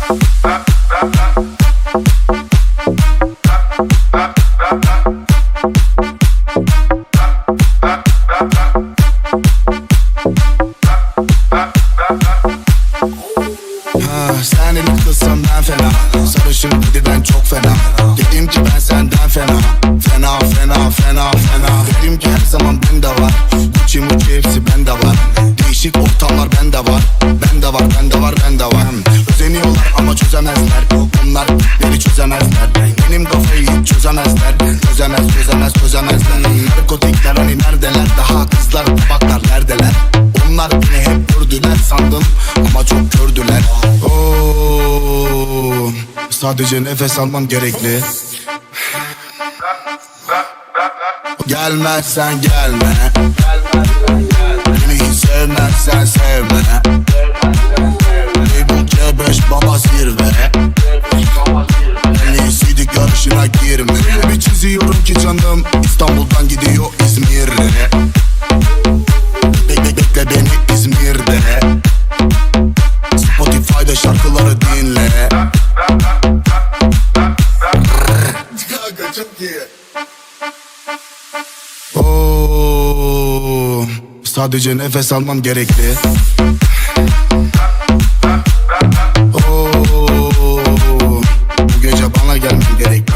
Sen elit kızsan ben fena. Sarışın dedi ben çok fena. Dedim ki ben senden fena. Fena fena fena Dedim ki her zaman bende var. Gucci mucci bende var. Değişik ortamlar bende var. Bende var bende var bende var çözemezler. Bunlar beni çözemezler. Benim kafayı çözemezler. Çözemez çözemez çözemezler. Narkotikler hani neredeler? Daha kızlar tabaklar neredeler? Onlar beni hep gördüler sandım Ama çok gördüler. Oo, Sadece nefes almam gerekli. Gelmezsen gelme diyorum ki canım İstanbul'dan gidiyor İzmir'e Bekle bekle beni İzmir'de Spotify'da şarkıları dinle. Oo, sadece nefes almam gerekli. Oo, Bu gece bana gelmem gerekli.